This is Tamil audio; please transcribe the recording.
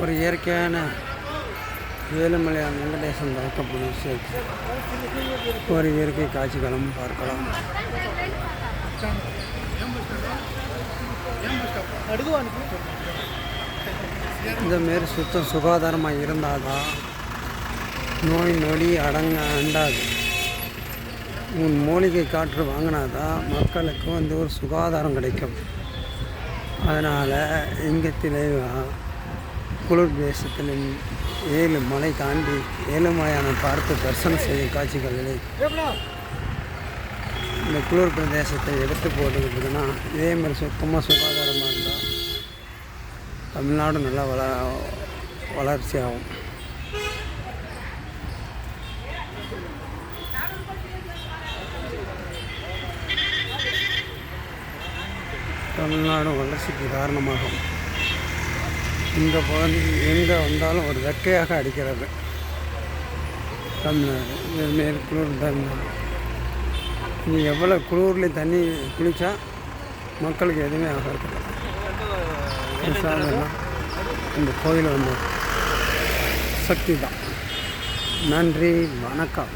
ஒரு இயற்கையான ஏழுமலையான் வெங்கடேசன் வளர்க்கப்படும் சேர்த்து ஒரு இயற்கை காட்சிகளும் பார்க்கலாம். இந்த மாரி சுத்தம் சுகாதாரமாக இருந்தால் தான் நோய் நொடி அடங்க அண்டாது. உன் மூலிகை காற்று வாங்கினாதான் மக்களுக்கு வந்து ஒரு சுகாதாரம் கிடைக்கும். அதனால் இங்கத்திலே குளிர் தேசத்தில் ஏழு மலை தாண்டி ஏழு மலையான பார்த்து தரிசனம் செய்யும் காட்சிகளிலே இந்த குளிர் பிரதேசத்தை எடுத்து போட்டுக்கிட்டதுன்னா இதே மாதிரி சுத்தமாக சுகாதாரமாக இருந்தால் தமிழ்நாடு நல்லா வள வளர்ச்சி ஆகும் தமிழ்நாடு வளர்ச்சிக்கு காரணமாகும். இந்த பகுதி எங்கே வந்தாலும் ஒரு வெக்கையாக அடிக்கிறது. தமிழ்நாடு. இது மாரி குளிர் தமிழ்நாடு. நீ எவ்வளோ குளிரில் தண்ணி குளித்தா மக்களுக்கு எதுவுமே ஆகாது. இந்த கோயில் வந்து சக்தி தான். நன்றி. வணக்கம்.